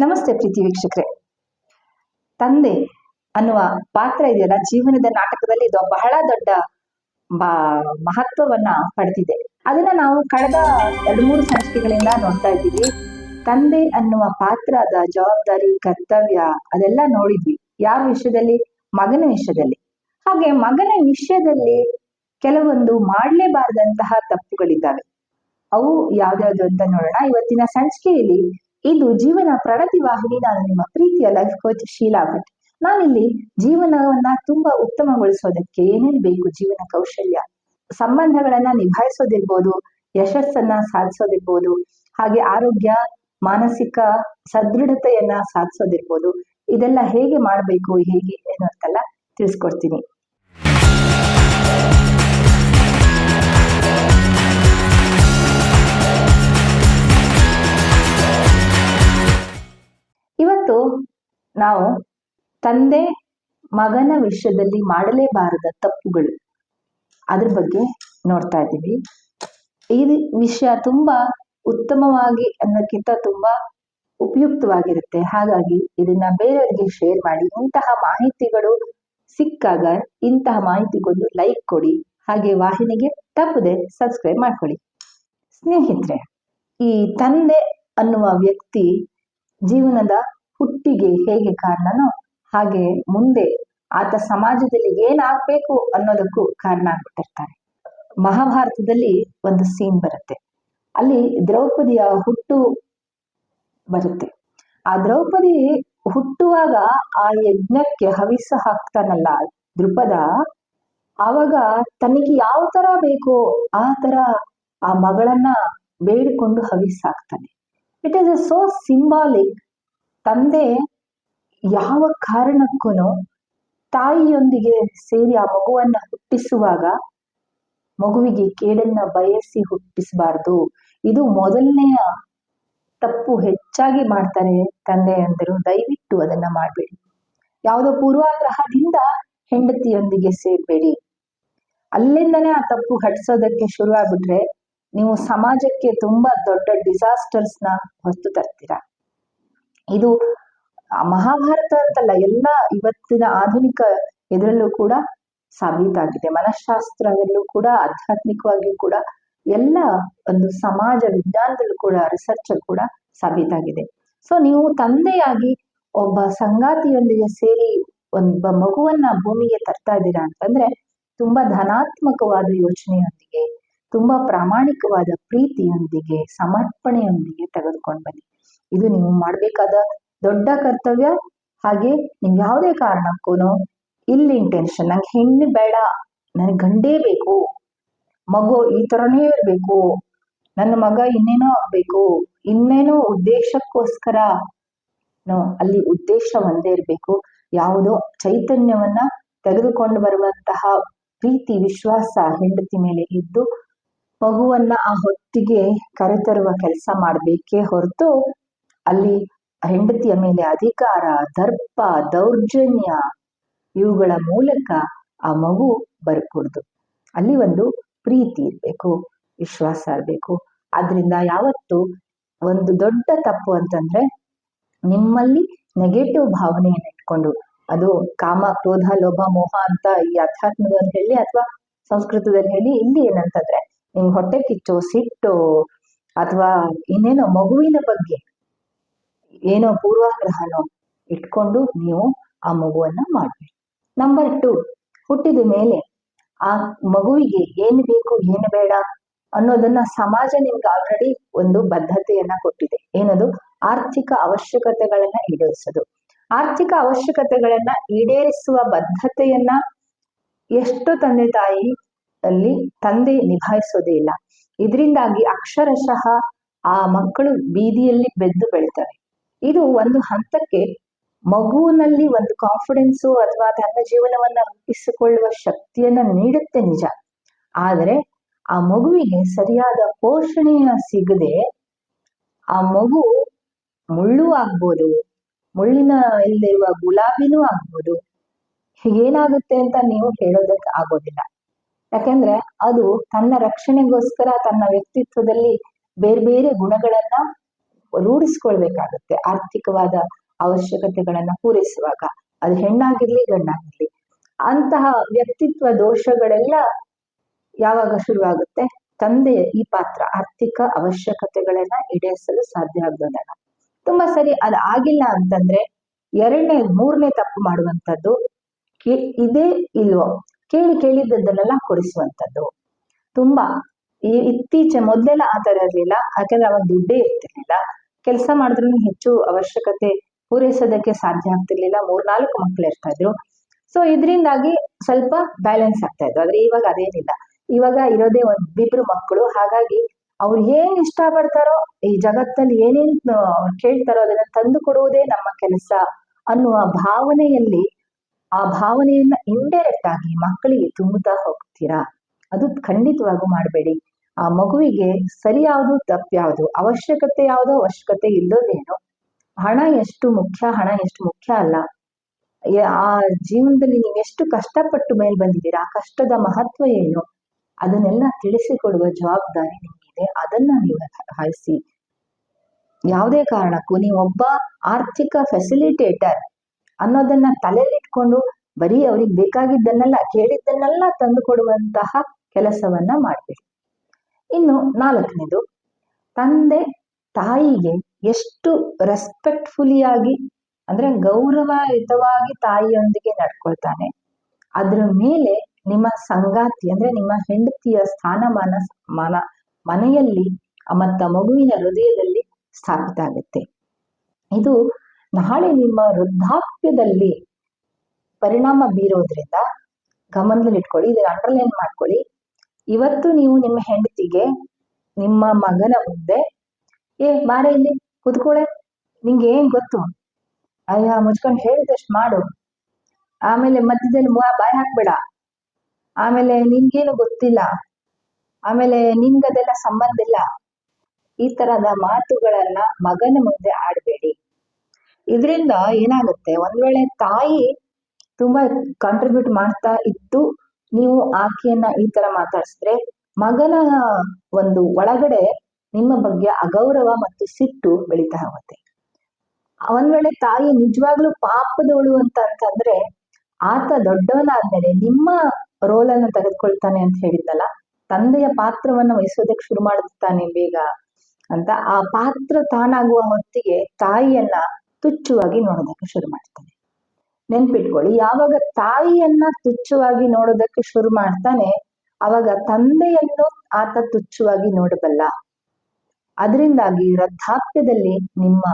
ನಮಸ್ತೆ ಪ್ರೀತಿ ವೀಕ್ಷಕರೇ. ತಂದೆ ಅನ್ನುವ ಪಾತ್ರ ಇದೆಯಲ್ಲ, ಜೀವನದ ನಾಟಕದಲ್ಲಿ ಇದು ಬಹಳ ದೊಡ್ಡ ಮಹತ್ವವನ್ನ ಪಡೆದಿದೆ ಅದನ್ನ ನಾವು ಕಳೆದ ಎರಡು ಮೂರು ಸಂಚಿಕೆಗಳಿಂದ ನೋಡ್ತಾ ಇದ್ದೀವಿ. ತಂದೆ ಅನ್ನುವ ಪಾತ್ರದ ಜವಾಬ್ದಾರಿ, ಕರ್ತವ್ಯ ಅದೆಲ್ಲ ನೋಡಿದ್ವಿ. ಯಾವ ವಿಷಯದಲ್ಲಿ? ಮಗನ ವಿಷಯದಲ್ಲಿ. ಹಾಗೆ ಮಗನ ವಿಷಯದಲ್ಲಿ ಕೆಲವೊಂದು ಮಾಡಲೇಬಾರದಂತಹ ತಪ್ಪುಗಳಿದ್ದಾವೆ. ಅವು ಯಾವ್ದಾವ್ದು ಅಂತ ನೋಡೋಣ. ಇವತ್ತಿನ ಸಂಚಿಕೆಯಲ್ಲಿ ಇದು ಜೀವನ ಪ್ರಗತಿ ವಾಹಿನಿ ನಾನು ನಿಮ್ಮ ಪ್ರೀತಿಯ ಲೈಫ್ ಕೋಚ್ ಶೀಲಾ ಭಟ್. ನಾನಿಲ್ಲಿ ಜೀವನವನ್ನ ತುಂಬಾ ಉತ್ತಮಗೊಳಿಸೋದಕ್ಕೆ ಏನೇನು ಬೇಕು ಜೀವನ ಕೌಶಲ್ಯ? ಸಂಬಂಧಗಳನ್ನ ನಿಭಾಯಿಸೋದಿರ್ಬೋದು, ಯಶಸ್ಸನ್ನ ಸಾಧಿಸೋದಿರ್ಬೋದು, ಹಾಗೆ ಆರೋಗ್ಯ, ಮಾನಸಿಕ ಸದೃಢತೆಯನ್ನ ಸಾಧಿಸೋದಿರ್ಬೋದು, ಇದೆಲ್ಲ ಹೇಗೆ ಮಾಡಬೇಕು, ಹೇಗೆ ಏನು ಅಂತೆಲ್ಲ ತಿಳಿಸ್ಕೊಡ್ತೀನಿ. ನಾವು ತಂದೆ ಮಗನ ವಿಷಯದಲ್ಲಿ ಮಾಡಲೇಬಾರದ ತಪ್ಪುಗಳು. ಅದ್ರ ಬಗ್ಗೆ ನೋಡ್ತಾ ಇದ್ದೀವಿ. ಈ ವಿಷಯ ತುಂಬಾ ಉತ್ತಮವಾಗಿ ಅನ್ನೋಕ್ಕಿಂತ ತುಂಬಾ ಉಪಯುಕ್ತವಾಗಿರುತ್ತೆ. ಹಾಗಾಗಿ ಇದನ್ನ ಬೇರೆಯವರಿಗೆ ಶೇರ್ ಮಾಡಿ, ಇಂತಹ ಮಾಹಿತಿಗಳು ಸಿಕ್ಕಾಗ ಇಂತಹ ಮಾಹಿತಿಗೊಂದು ಲೈಕ್ ಕೊಡಿ. ಹಾಗೆ ವಾಹಿನಿಗೆ ತಪ್ಪದೆ ಸಬ್ಸ್ಕ್ರೈಬ್ ಮಾಡ್ಕೊಳ್ಳಿ. ಸ್ನೇಹಿತರೆ, ಈ ತಂದೆ ಅನ್ನುವ ವ್ಯಕ್ತಿ ಜೀವನದ ಹುಟ್ಟಿಗೆ ಹೇಗೆ ಕಾರಣನೋ ಹಾಗೆ ಮುಂದೆ ಆತ ಸಮಾಜದಲ್ಲಿ ಏನಾಗ್ಬೇಕು ಅನ್ನೋದಕ್ಕೂ ಕಾರಣ ಆಗ್ಬಿಟ್ಟಿರ್ತಾರೆ ಮಹಾಭಾರತದಲ್ಲಿ ಒಂದು ಸೀನ್ ಬರುತ್ತೆ. ಅಲ್ಲಿ ದ್ರೌಪದಿಯ ಹುಟ್ಟು ಬರುತ್ತೆ. ಆ ದ್ರೌಪದಿ ಹುಟ್ಟುವಾಗ ಆ ಯಜ್ಞಕ್ಕೆ ಹವಿಸ ಹಾಕ್ತಾನಲ್ಲ ದೃಪದ ಆವಾಗ ತನಗೆ ಯಾವ ತರ ಬೇಕೋ ಆ ತರ ಆ ಮಗಳನ್ನ ಬೇಡಿಕೊಂಡು ಹವಿಸ್ ಹಾಕ್ತಾನೆ it is a so symbolic ತಂದೆ ಯಾವ ಕಾರಣಕ್ಕೂ ತಾಯಿಯೊಂದಿಗೆ ಸೇರಿ ಆ ಮಗುವನ್ನ ಹುಟ್ಟಿಸುವಾಗ ಮಗುವಿಗೆ ಕೇಡನ್ನ ಬಯಸಿ ಹುಟ್ಟಿಸಬಾರ್ದು. ಇದು ಮೊದಲನೆಯ ತಪ್ಪು ಹೆಚ್ಚಾಗಿ ಮಾಡ್ತಾರೆ ತಂದೆಯಂದರು ದಯವಿಟ್ಟು ಅದನ್ನ ಮಾಡಬೇಡಿ. ಯಾವುದೋ ಪೂರ್ವಾಗ್ರಹದಿಂದ ಹೆಂಡತಿಯೊಂದಿಗೆ ಸೇರ್ಬೇಡಿ. ಅಲ್ಲಿಂದನೇ ಆ ತಪ್ಪು ಹಟ್ಸೋದಕ್ಕೆ ಶುರು ಆಗ್ಬಿಟ್ರೆ ನೀವು ಸಮಾಜಕ್ಕೆ ತುಂಬಾ ದೊಡ್ಡ ಡಿಸಾಸ್ಟರ್ಸ್ನ ಹೊತ್ತು ತರ್ತೀರಾ? ಇದು ಮಹಾಭಾರತ ಅಂತಲ್ಲ, ಎಲ್ಲ ಇವತ್ತಿನ ಆಧುನಿಕ ಇದರಲ್ಲೂ ಕೂಡ ಸಾಬೀತಾಗಿದೆ. ಮನಃಶಾಸ್ತ್ರದಲ್ಲೂ ಕೂಡ, ಆಧ್ಯಾತ್ಮಿಕವಾಗಿಯೂ ಕೂಡ, ಎಲ್ಲ ಒಂದು ಸಮಾಜ ವಿಜ್ಞಾನದಲ್ಲೂ ಕೂಡ ರಿಸರ್ಚ್ ಕೂಡ ಸಾಬೀತಾಗಿದೆ. ಸೊ ನೀವು ತಂದೆಯಾಗಿ ಒಬ್ಬ ಸಂಗಾತಿಯೊಂದಿಗೆ ಸೇರಿ ಒಬ್ಬ ಮಗುವನ್ನ ಭೂಮಿಗೆ ತರ್ತಾ ಇದ್ದೀರಾ ಅಂತಂದ್ರೆ, ತುಂಬಾ ಧನಾತ್ಮಕವಾದ ಯೋಚನೆಯೊಂದಿಗೆ, ತುಂಬಾ ಪ್ರಾಮಾಣಿಕವಾದ ಪ್ರೀತಿಯೊಂದಿಗೆ, ಸಮರ್ಪಣೆಯೊಂದಿಗೆ ತೆಗೆದುಕೊಂಡು ಬನ್ನಿ. ಇದು ನೀವು ಮಾಡಬೇಕಾದ ದೊಡ್ಡ ಕರ್ತವ್ಯ. ಹಾಗೆ ನೀವು ಯಾವುದೇ ಕಾರಣಕ್ಕೂ ಇಲ್ಲಿ ಇಂಟೆನ್ಷನ್ ನಂಗೆ ಹೆಣ್ಣು ಬೇಡ. ನನಗೆ ಗಂಡೇ ಬೇಕು. ಮಗು ಈ ತರನೇ ಇರಬೇಕು. ನನ್ನ ಮಗ ಇನ್ನೇನೋ ಆಗ್ಬೇಕು. ಇನ್ನೇನೋ ಉದ್ದೇಶಕ್ಕೋಸ್ಕರ ಅಲ್ಲಿ ಉದ್ದೇಶ ಒಂದೇ ಇರಬೇಕು. ಯಾವುದೋ ಚೈತನ್ಯವನ್ನ ತೆಗೆದುಕೊಂಡು ಬರುವಂತಹ ಪ್ರೀತಿ, ವಿಶ್ವಾಸ ಹೆಂಡತಿ ಮೇಲೆ ಇದ್ದು ಮಗುವನ್ನ ಆ ಹೊತ್ತಿಗೆ ಕರೆತರುವ ಕೆಲಸ ಮಾಡಬೇಕೇ ಹೊರತು ಅಲ್ಲಿ ಹೆಂಡತಿಯ ಮೇಲೆ ಅಧಿಕಾರ, ದರ್ಪ, ದೌರ್ಜನ್ಯ ಇವುಗಳ ಮೂಲಕ ಆ ಮಗು ಬರ್ಕೂಡ್ದು. ಅಲ್ಲಿ ಒಂದು ಪ್ರೀತಿ ಇರ್ಬೇಕು, ವಿಶ್ವಾಸ ಇರ್ಬೇಕು. ಆದ್ರಿಂದ ಯಾವತ್ತು ಒಂದು ದೊಡ್ಡ ತಪ್ಪು ಅಂತಂದ್ರೆ ನಿಮ್ಮಲ್ಲಿ ನೆಗೆಟಿವ್ ಭಾವನೆಯನ್ನು ಇಟ್ಕೊಂಡು, ಅದು ಕಾಮ, ಕ್ರೋಧ, ಲೋಭ, ಮೋಹ ಅಂತ ಈ ಅಧ್ಯಾತ್ಮದಲ್ಲಿ ಹೇಳಿ ಅಥವಾ ಸಂಸ್ಕೃತದಲ್ಲಿ ಹೇಳಿ ಇಲ್ಲಿ ಏನಂತಂದ್ರೆ ನಿಮ್ ಹೊಟ್ಟೆ ಕಿಚ್ಚು, ಸಿಟ್ಟು ಅಥವಾ ಇನ್ನೇನೋ ಮಗುವಿನ ಬಗ್ಗೆ ಏನೋ ಪೂರ್ವಾಗ್ರಹನೋ ಇಟ್ಕೊಂಡು ನೀವು ಆ ಮಗುವನ್ನ ಮಾಡ್ಬೇಡಿ ನಂಬರ್ ಟು ಹುಟ್ಟಿದ ಮೇಲೆ ಆ ಮಗುವಿಗೆ ಏನು ಬೇಕು, ಏನು ಬೇಡ ಅನ್ನೋದನ್ನ ಸಮಾಜ ನಿಮ್ಗೆ ಆಲ್ರೆಡಿ ಒಂದು ಬದ್ಧತೆಯನ್ನ ಕೊಟ್ಟಿದೆ. ಏನದು? ಆರ್ಥಿಕ ಅವಶ್ಯಕತೆಗಳನ್ನ ಈಡೇರಿಸೋದು. ಆರ್ಥಿಕ ಅವಶ್ಯಕತೆಗಳನ್ನ ಈಡೇರಿಸುವ ಬದ್ಧತೆಯನ್ನ ಎಷ್ಟು ತಂದೆ ತಾಯಿ ಅಲ್ಲಿ ತಂದೆ ನಿಭಾಯಿಸೋದೇ ಇಲ್ಲ. ಇದರಿಂದಾಗಿ ಅಕ್ಷರಶಃ ಆ ಮಕ್ಕಳು ಬೀದಿಯಲ್ಲಿ ಬೆದ್ದು ಬೆಳಿತವೆ. ಇದು ಒಂದು ಹಂತಕ್ಕೆ ಮಗುವಿನಲ್ಲಿ ಒಂದು ಕಾನ್ಫಿಡೆನ್ಸು ಅಥವಾ ತನ್ನ ಜೀವನವನ್ನ ರೂಪಿಸಿಕೊಳ್ಳುವ ಶಕ್ತಿಯನ್ನ ನೀಡುತ್ತೆ ನಿಜ. ಆದರೆ ಆ ಮಗುವಿಗೆ ಸರಿಯಾದ ಪೋಷಣೆಯ ಸಿಗದೆ ಆ ಮಗು ಮುಳ್ಳು ಆಗ್ಬೋದು, ಮುಳ್ಳಿನ ಇಲ್ಲಿರುವ ಗುಲಾಬಿನೂ ಆಗ್ಬೋದು. ಏನಾಗುತ್ತೆ ಅಂತ ನೀವು ಹೇಳೋದಕ್ಕೆ ಆಗೋದಿಲ್ಲ. ಯಾಕೆಂದ್ರೆ ಅದು ತನ್ನ ರಕ್ಷಣೆಗೋಸ್ಕರ ತನ್ನ ವ್ಯಕ್ತಿತ್ವದಲ್ಲಿ ಬೇರೆ ಬೇರೆ ಗುಣಗಳನ್ನ ರೂಢಿಸ್ಕೊಳ್ಬೇಕಾಗತ್ತೆ. ಆರ್ಥಿಕವಾದ ಅವಶ್ಯಕತೆಗಳನ್ನ ಪೂರೈಸುವಾಗ ಅದು ಹೆಣ್ಣಾಗಿರ್ಲಿ, ಗಂಡಾಗಿರ್ಲಿ. ಅಂತಹ ವ್ಯಕ್ತಿತ್ವ ದೋಷಗಳೆಲ್ಲ ಯಾವಾಗ ಶುರುವಾಗುತ್ತೆ? ತಂದೆಯ ಈ ಪಾತ್ರ ಆರ್ಥಿಕ ಅವಶ್ಯಕತೆಗಳನ್ನ ಈಡೇರಿಸಲು ಸಾಧ್ಯ ಆಗ್ಬೋದಲ್ಲ ತುಂಬಾ ಸರಿ ಅದು ಆಗಿಲ್ಲ ಅಂತಂದ್ರೆ ಎರಡನೇ, ಮೂರನೇ ತಪ್ಪು ಮಾಡುವಂಥದ್ದು ಇದೇ ಇಲ್ವೋ? ಕೇಳಿ ಕೇಳಿದ್ದನ್ನೆಲ್ಲ ಕೊಡಿಸುವಂಥದ್ದು. ತುಂಬಾ ಈ ಇತ್ತೀಚೆ ಮೊದಲೆಲ್ಲ ಆ ತರ ಇರಲಿಲ್ಲ. ಯಾಕಂದ್ರೆ ಅವಾಗ ದುಡ್ಡೇ ಇರ್ತಿರ್ಲಿಲ್ಲ. ಕೆಲಸ ಮಾಡಿದ್ರು ಹೆಚ್ಚು ಅವಶ್ಯಕತೆ ಪೂರೈಸೋದಕ್ಕೆ ಸಾಧ್ಯ ಆಗ್ತಿರ್ಲಿಲ್ಲ. ಮೂರ್ನಾಲ್ಕು ಮಕ್ಳು ಇರ್ತಾ ಇದ್ರು ಸೊ ಇದರಿಂದಾಗಿ ಸ್ವಲ್ಪ ಬ್ಯಾಲೆನ್ಸ್ ಆಗ್ತಾ ಇದ್ರು ಆದ್ರೆ ಇವಾಗ ಅದೇನಿಲ್ಲ. ಇವಾಗ ಇರೋದೇ ಒಂದಿಬ್ರು ಮಕ್ಕಳು ಹಾಗಾಗಿ ಅವ್ರು ಏನ್ ಇಷ್ಟ ಪಡ್ತಾರೋ ಈ ಜಗತ್ತಲ್ಲಿ ಏನೇನ್ ಕೇಳ್ತಾರೋ ಅದನ್ನ ತಂದು ಕೊಡುವುದೇ ನಮ್ಮ ಕೆಲಸ ಅನ್ನುವ ಭಾವನೆಯಲ್ಲಿ ಆ ಭಾವನೆಯನ್ನ ಇಂಡೈರೆಕ್ಟ್ ಆಗಿ ಮಕ್ಕಳಿಗೆ ತುಂಬುತ್ತಾ ಹೋಗ್ತೀರಾ? ಅದು ಖಂಡಿತವಾಗೂ ಮಾಡಬೇಡಿ. ಆ ಮಗುವಿಗೆ ಸರಿ ಯಾವುದು ತಪ್ಪ್ಯಾವುದು, ಅವಶ್ಯಕತೆ ಯಾವುದು ಅವಶ್ಯಕತೆ ಇಲ್ಲೋದೇನು, ಹಣ ಎಷ್ಟು ಮುಖ್ಯ, ಹಣ ಎಷ್ಟು ಮುಖ್ಯ ಅಲ್ಲ. ಆ ಜೀವನದಲ್ಲಿ ನೀವು ಎಷ್ಟು ಕಷ್ಟಪಟ್ಟು ಮೇಲೆ ಬಂದಿದ್ದೀರಾ, ಆ ಕಷ್ಟದ ಮಹತ್ವ ಏನು? ಅದನ್ನೆಲ್ಲ ತಿಳಿಸಿಕೊಡುವ ಜವಾಬ್ದಾರಿ ನಿಮಗಿದೆ. ಅದನ್ನ ನೀವು ಹಾಯಿಸಿ ಯಾವುದೇ ಕಾರಣಕ್ಕೂ ನೀವೊಬ್ಬ ಆರ್ಥಿಕ ಫೆಸಿಲಿಟೇಟರ್ ಅನ್ನೋದನ್ನ ತಲೆಯಲ್ಲಿಟ್ಕೊಂಡು ಬರೀ ಅವ್ರಿಗೆ ಬೇಕಾಗಿದ್ದನ್ನೆಲ್ಲ, ಕೇಳಿದ್ದನ್ನೆಲ್ಲ ತಂದು ಕೊಡುವಂತಹ ಕೆಲಸವನ್ನ ಮಾಡಬೇಡಿ. ಇನ್ನು ನಾಲ್ಕನೇದು, ತಂದೆ ತಾಯಿಗೆ ಎಷ್ಟು ರೆಸ್ಪೆಕ್ಟ್ಫುಲಿಯಾಗಿ ಅಂದ್ರೆ ಗೌರವಯುತವಾಗಿ ತಾಯಿಯೊಂದಿಗೆ ನಡ್ಕೊಳ್ತಾನೆ. ಅದ್ರ ಮೇಲೆ ನಿಮ್ಮ ಸಂಗಾತಿ, ಅಂದ್ರೆ ನಿಮ್ಮ ಹೆಂಡತಿಯ ಸ್ಥಾನಮಾನ, ಮಾನ, ಮನೆಯಲ್ಲಿ, ಮತ್ತು ಮಗುವಿನ ಹೃದಯದಲ್ಲಿ ಸ್ಥಾಪಿತ ಆಗುತ್ತೆ ಇದು ನಾಳೆ ನಿಮ್ಮ ವೃದ್ಧಾಪ್ಯದಲ್ಲಿ ಪರಿಣಾಮ ಬೀರೋದ್ರಿಂದ ಗಮನದಲ್ಲಿ ಇಟ್ಕೊಳ್ಳಿ ಇದನ್ನ ಅಂಡರ್ಲೈನ್ ಮಾಡ್ಕೊಳ್ಳಿ. ಇವತ್ತು ನೀವು ನಿಮ್ಮ ಹೆಂಡತಿಗೆ ನಿಮ್ಮ ಮಗನ ಮುಂದೆ, ಏ, ಬಾರ ಇಲ್ಲಿ ಕುತ್ಕೊಳೆ, ನಿಂಗೆ ಏನ್ ಗೊತ್ತು? ಅಯ್ಯ, ಮುಚ್ಕೊಂಡು ಹೇಳಿದಷ್ಟು ಮಾಡು. ಆಮೇಲೆ ಮಧ್ಯದಲ್ಲಿ ಬಾಯಿ ಹಾಕ್ಬೇಡ. ಆಮೇಲೆ ನಿನ್ಗೇನು ಗೊತ್ತಿಲ್ಲ. ಆಮೇಲೆ ನಿನ್ಗದೆಲ್ಲ ಸಂಬಂಧ ಇಲ್ಲ. ಈ ತರದ ಮಾತುಗಳನ್ನ ಮಗನ ಮುಂದೆ ಆಡಬೇಡಿ. ಇದರಿಂದ ಏನಾಗುತ್ತೆ? ಒಂದ್ ವೇಳೆ ತಾಯಿ ತುಂಬಾ ಕಾಂಟ್ರಿಬ್ಯೂಟ್ ಮಾಡ್ತಾ ಇದ್ದು ನೀವು ಆಕೆಯನ್ನ ಈ ತರ ಮಾತಾಡಿಸಿದ್ರೆ ಮಗನ ಒಂದು ಒಳಗಡೆ ನಿಮ್ಮ ಬಗ್ಗೆ ಅಗೌರವ ಮತ್ತು ಸಿಟ್ಟು ಬೆಳೀತಾ ಹೋಗುತ್ತೆ. ಒಂದ್ ವೇಳೆ ತಾಯಿ ನಿಜವಾಗ್ಲೂ ಪಾಪದವಳು ಅಂತ ಅಂತಂದ್ರೆ ಆತ ದೊಡ್ಡವನಾದ್ಮೇಲೆ ನಿಮ್ಮ ರೋಲ್ ಅನ್ನು ತೆಗೆದುಕೊಳ್ತಾನೆ ಅಂತ ಹೇಳಿದ್ನಲ್ಲ, ತಂದೆಯ ಪಾತ್ರವನ್ನ ವಹಿಸೋದಕ್ಕೆ ಶುರು ಮಾಡುತ್ತಾನೆ ಬೇಗ ಅಂತ, ಆ ಪಾತ್ರ ತಾನಾಗುವ ಹೊತ್ತಿಗೆ ತಾಯಿಯನ್ನ ತುಚ್ಚುವಾಗಿ ನೋಡೋದಕ್ಕೆ ಶುರು ಮಾಡ್ತಾನೆ. ನೆನ್ಪಿಟ್ಕೊಳ್ಳಿ. ಯಾವಾಗ ತಾಯಿಯನ್ನ ತುಚ್ಛವಾಗಿ ನೋಡೋದಕ್ಕೆ ಶುರು ಮಾಡ್ತಾನೆ, ಅವಾಗ ತಂದೆಯನ್ನು ಆತ ತುಚ್ಛವಾಗಿ ನೋಡಬಲ್ಲ. ಅದರಿಂದಾಗಿ ವೃದ್ಧಾಪ್ಯದಲ್ಲಿ ನಿಮ್ಮ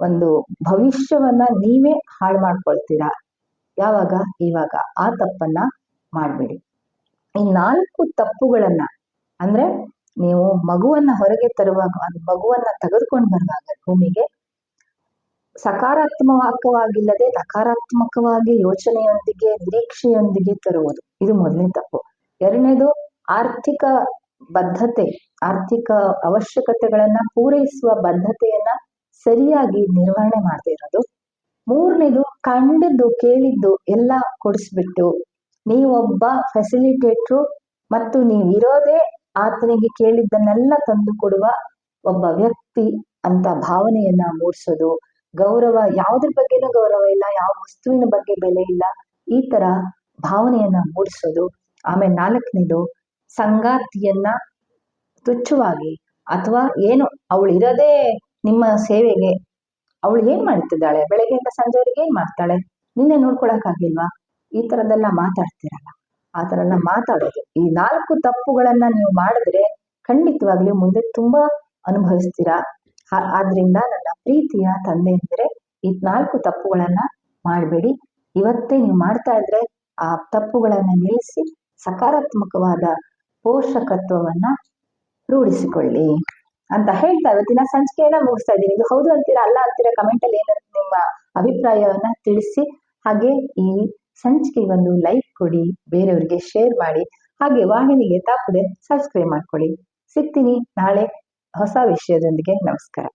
ಒಂದು ಭವಿಷ್ಯವನ್ನ ನೀವೇ ಹಾಳು ಮಾಡ್ಕೊಳ್ತೀರಾ? ಯಾವಾಗ? ಇವಾಗ. ಆ ತಪ್ಪನ್ನ ಮಾಡಬೇಡಿ. ಈ ನಾಲ್ಕು ತಪ್ಪುಗಳನ್ನ, ಅಂದ್ರೆ ನೀವು ಮಗುವನ್ನ ಹೊರಗೆ ತರುವಾಗ ಮಗುವನ್ನ ತೆಗೆದುಕೊಂಡು ಬರುವಾಗ ಭೂಮಿಗೆ ಸಕಾರಾತ್ಮಕವಾಗಿಲ್ಲದೆ ನಕಾರಾತ್ಮಕವಾಗಿ ಯೋಚನೆಯೊಂದಿಗೆ, ನಿರೀಕ್ಷೆಯೊಂದಿಗೆ ತರುವುದು. ಇದು ಮೊದಲನೇ ತಪ್ಪು. ಎರಡನೇದು, ಆರ್ಥಿಕ ಬದ್ಧತೆ, ಆರ್ಥಿಕ ಅವಶ್ಯಕತೆಗಳನ್ನ ಪೂರೈಸುವ ಬದ್ಧತೆಯನ್ನ ಸರಿಯಾಗಿ ನಿರ್ವಹಣೆ ಮಾಡದೇ ಇರೋದು. ಮೂರನೇದು, ಕಂಡದ್ದು, ಕೇಳಿದ್ದು ಎಲ್ಲ ಕೊಡಿಸ್ಬಿಟ್ಟು, ನೀವೊಬ್ಬ ಫೆಸಿಲಿಟೇಟ್ರು ಮತ್ತು ನೀವಿರೋದೇ ಆತನಿಗೆ ಕೇಳಿದ್ದನ್ನೆಲ್ಲ ತಂದು ಕೊಡುವ ಒಬ್ಬ ವ್ಯಕ್ತಿ ಅಂತ ಭಾವನೆಯನ್ನ ಮೂಡಿಸೋದು. ಗೌರವ, ಯಾವುದ್ರ ಬಗ್ಗೆನೂ ಗೌರವ ಇಲ್ಲ, ಯಾವ ವಸ್ತುವಿನ ಬಗ್ಗೆ ಬೆಲೆ ಇಲ್ಲ, ಈ ತರ ಭಾವನೆಯನ್ನ ಮೂಡಿಸೋದು, ಆಮೇಲೆ ನಾಲ್ಕನೇದು ಸಂಗಾತಿಯನ್ನ ತುಚ್ಛವಾಗಿ ಅಥವಾ ಏನು, ಅವಳು ಇರೋದೇ ನಿಮ್ಮ ಸೇವೆಗೆ. ಅವಳು ಏನ್ ಮಾಡ್ತಿದ್ದಾಳೆ? ಬೆಳಗ್ಗೆಯಿಂದ ಸಂಜೆವರೆಗೆ ಏನ್ ಮಾಡ್ತಾಳೆ? ನಿನ್ನೆ ಆಗಿಲ್ವಾ? ಈ ತರದೆಲ್ಲ ಮಾತಾಡ್ತಿರಲ್ಲ. ಆ ತರ ಎಲ್ಲ ಮಾತಾಡೋದು. ಈ ನಾಲ್ಕು ತಪ್ಪುಗಳನ್ನ ನೀವು ಮಾಡಿದ್ರೆ ಖಂಡಿತವಾಗ್ಲೂ ಮುಂದೆ ತುಂಬಾ ಅನುಭವಿಸ್ತೀರಾ? ಆದ್ರಿಂದ ನನ್ನ ಪ್ರೀತಿಯ ತಂದೆ ಅಂದ್ರೆ ಈ ನಾಲ್ಕು ತಪ್ಪುಗಳನ್ನ ಮಾಡಬೇಡಿ. ಇವತ್ತೇ ನೀವು ಮಾಡ್ತಾ ಇದ್ರೆ ಆ ತಪ್ಪುಗಳನ್ನ ನಿಲ್ಲಿಸಿ ಸಕಾರಾತ್ಮಕವಾದ ಪೋಷಕತ್ವವನ್ನ ರೂಢಿಸಿಕೊಳ್ಳಿ ಅಂತ ಹೇಳ್ತಾ ಇವತ್ತಿನ ಸಂಚಿಕೆಯನ್ನ ಮುಗಿಸ್ತಾ ಇದ್ದೀನಿ. ಇದು ಹೌದು ಅಂತೀರಾ ಅಲ್ಲ ಅಂತೀರಾ ಕಮೆಂಟ್ ಅಲ್ಲಿ ಏನಂತ ನಿಮ್ಮ ಅಭಿಪ್ರಾಯವನ್ನ ತಿಳಿಸಿ. ಹಾಗೆ ಈ ಸಂಚಿಕೆ ಒಂದು ಲೈಕ್ ಕೊಡಿ, ಬೇರೆಯವರಿಗೆ ಶೇರ್ ಮಾಡಿ. ಹಾಗೆ ವಾಹಿನಿಗೆ ತಪ್ಪದೆ ಸಬ್ಸ್ಕ್ರೈಬ್ ಮಾಡ್ಕೊಳ್ಳಿ. ಸಿಗ್ತೀನಿ ನಾಳೆ. ಹೊಸ ವಿಷಯದೊಂದಿಗೆ ನಮಸ್ಕಾರ.